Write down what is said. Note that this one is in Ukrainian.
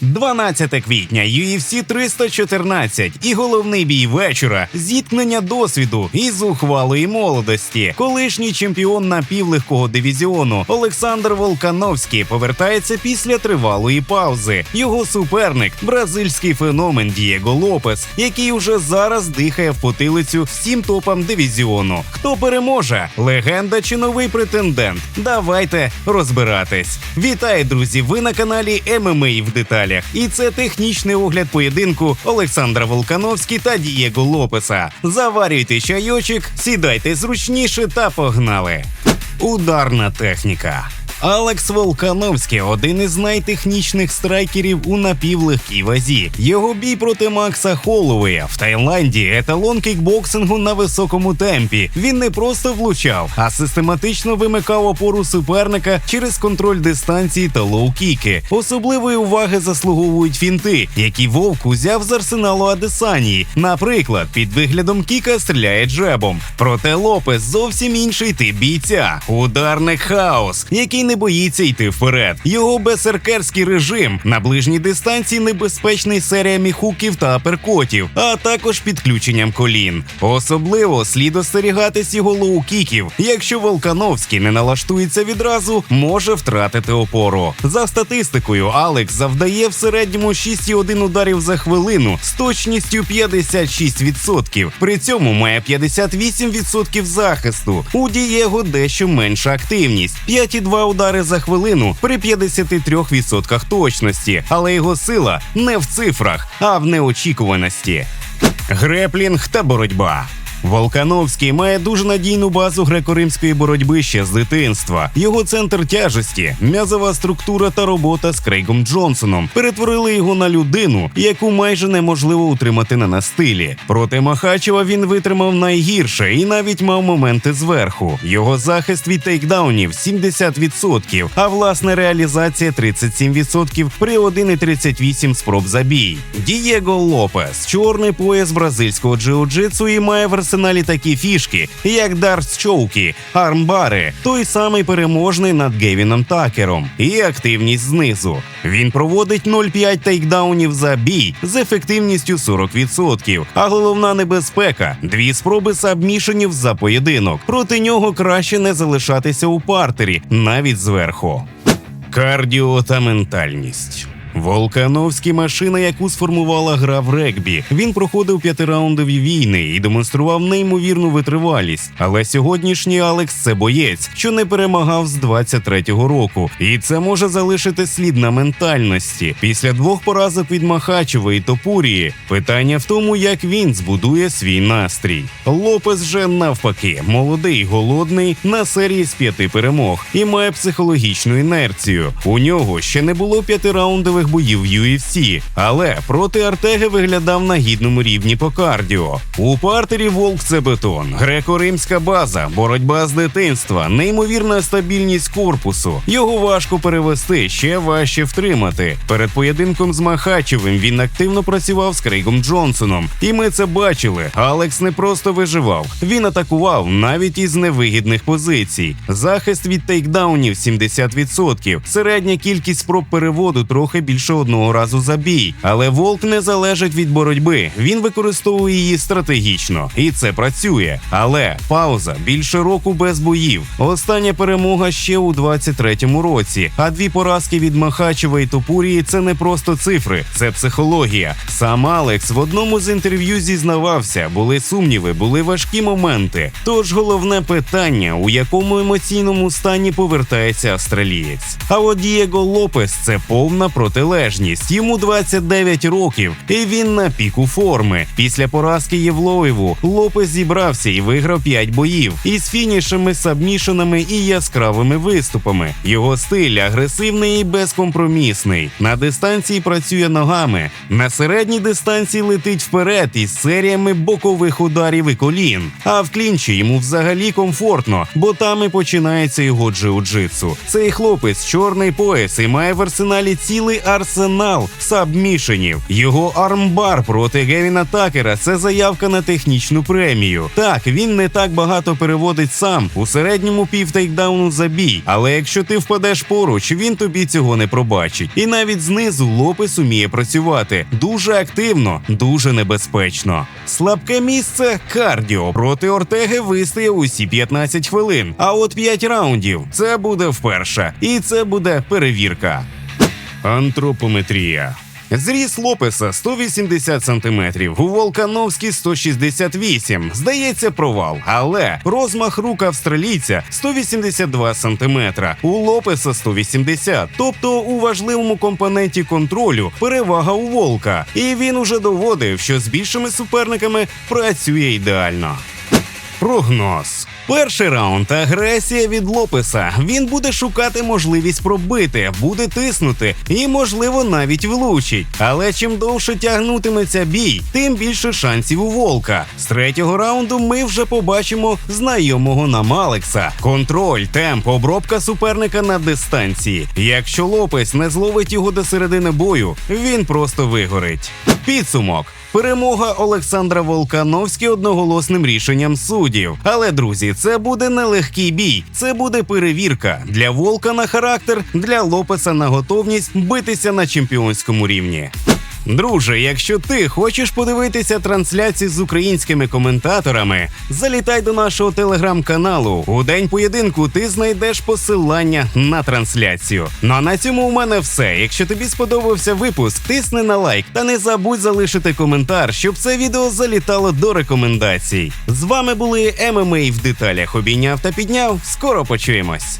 12 квітня, UFC 314 і головний бій вечора зіткнення досвіду і зухвалої молодості. Колишній чемпіон напівлегкого дивізіону Олександр Волкановський повертається після тривалої паузи. Його суперник бразильський феномен Дієго Лопес, який уже зараз дихає в потилицю всім топам дивізіону. Хто переможе? Легенда чи новий претендент? Давайте розбиратись. Вітаю, друзі! Ви на каналі ММА в деталях. І це технічний огляд поєдинку Олександра Волкановський та Дієго Лопеса. Заварюйте чайочок, сідайте зручніше та погнали. Ударна техніка. Алекс Волкановський один із найтехнічних страйкерів у напівлегкій вазі. Його бій проти Макса Холлоуея в Таїланді еталон кікбоксингу на високому темпі. Він не просто влучав, а систематично вимикав опору суперника через контроль дистанції та лоу-кіки. Особливої уваги заслуговують фінти, які вовк узяв з арсеналу Адесанії. Наприклад, під виглядом кіка стріляє джебом. Проте Лопес зовсім інший тип бійця. Ударний хаос, який не боїться йти вперед. Його берсеркерський режим на ближній дистанції небезпечний серіями хуків та аперкотів, а також підключенням колін. Особливо слід остерігатись його лоу-кіків. Якщо Волкановський не налаштується відразу, може втратити опору. За статистикою, Алекс завдає в середньому 6,1 ударів за хвилину з точністю 56%. При цьому має 58% захисту. У Дієго дещо менша активність 5,2 удари за хвилину при 53% точності, але його сила не в цифрах, а в неочікуваності. Греплінг та боротьба. Волкановський має дуже надійну базу греко-римської боротьби ще з дитинства. Його центр тяжесті, м'язова структура та робота з Крейгом Джонсоном перетворили його на людину, яку майже неможливо утримати на настилі. Проти Махачева він витримав найгірше і навіть мав моменти зверху. Його захист від тейкдаунів 70%, а власне реалізація 37% при 1,38 спроб за бій. Дієго Лопес, чорний пояс бразильського джиу-джитсу і має в арсеналі такі фішки, як Дарс Чоукі, армбари, той самий переможний над Гевіном Такером, і активність знизу. Він проводить 0,5 тейкдаунів за бій з ефективністю 40%. А головна небезпека дві спроби сабмішенів за поєдинок. Проти нього краще не залишатися у партері, навіть зверху. Кардіо та ментальність. Волкановський машина, яку сформувала гра в регбі. Він проходив п'ятираундові війни і демонстрував неймовірну витривалість. Але сьогоднішній Алекс це боєць, що не перемагав з 23-го року, і це може залишити слід на ментальності. Після двох поразок від Махачева і Топурії питання в тому, як він збудує свій настрій. Лопес же навпаки, молодий, голодний на серії з п'яти перемог і має психологічну інерцію. У нього ще не було п'ятираундових боїв в UFC, але проти Артеги виглядав на гідному рівні по кардіо. У партері Волк це бетон, греко-римська база, боротьба з дитинства, неймовірна стабільність корпусу. Його важко перевести, ще важче втримати. Перед поєдинком з Махачевим він активно працював з Крейгом Джонсоном, і ми це бачили. Алекс не просто виживав, він атакував навіть із невигідних позицій. Захист від тейкдаунів 70%, середня кількість спроб переводу трохи більше одного разу за бій. Але Волк не залежить від боротьби. Він використовує її стратегічно, і це працює. Але пауза більше року без боїв. Остання перемога ще у 23-му році. А дві поразки від Махачева і Топурії це не просто цифри, це психологія. Сам Алекс в одному з інтерв'ю зізнавався, були сумніви, були важкі моменти. Тож головне питання, у якому емоційному стані повертається австралієць. А от Дієго Лопес це повна протилежність. Йому 29 років, і він на піку форми. Після поразки Євлоєву Лопес зібрався і виграв 5 боїв із фінішами, сабмішенами і яскравими виступами. Його стиль агресивний і безкомпромісний. На дистанції працює ногами, на середній дистанції летить вперед із серіями бокових ударів і колін. А в клінчі йому взагалі комфортно, бо там і починається його джиу-джитсу. Цей хлопець чорний пояс і має в арсеналі цілий арсенал сабмішенів. Його армбар проти Гевіна Такера це заявка на технічну премію. Так, він не так багато переводить сам у середньому пів тейкдауну за бій. Але якщо ти впадеш поруч, він тобі цього не пробачить. І навіть знизу Лопес уміє працювати дуже активно, дуже небезпечно. Слабке місце кардіо проти Ортеги вистояв усі 15 хвилин. А от 5 раундів це буде вперше, і це буде перевірка. Антропометрія. Зріс Лопеса 180 см, у Волкановській 168. Здається, провал. Але розмах рук австралійця 182 см, у Лопеса 180. Тобто у важливому компоненті контролю перевага у Волка. І він уже доводив, що з більшими суперниками працює ідеально. Прогноз. Перший раунд агресія від Лопеса. Він буде шукати можливість пробити, буде тиснути і, можливо, навіть влучить. Але чим довше тягнутиметься бій, тим більше шансів у Волка. З третього раунду ми вже побачимо знайомого нам Алекса. Контроль, темп, обробка суперника на дистанції. Якщо Лопес не зловить його до середини бою, він просто вигорить. Підсумок. Перемога Олександра Волкановські одноголосним рішенням суддів. Але друзі, це буде нелегкий бій. Це буде перевірка для Волка на характер, для Лопеса на готовність битися на чемпіонському рівні. Друже, якщо ти хочеш подивитися трансляції з українськими коментаторами, залітай до нашого телеграм-каналу. У день поєдинку ти знайдеш посилання на трансляцію. Ну а на цьому у мене все. Якщо тобі сподобався випуск, тисни на лайк та не забудь залишити коментар, щоб це відео залітало до рекомендацій. З вами були ММА в деталях. Обійняв та підняв. Скоро почуємось.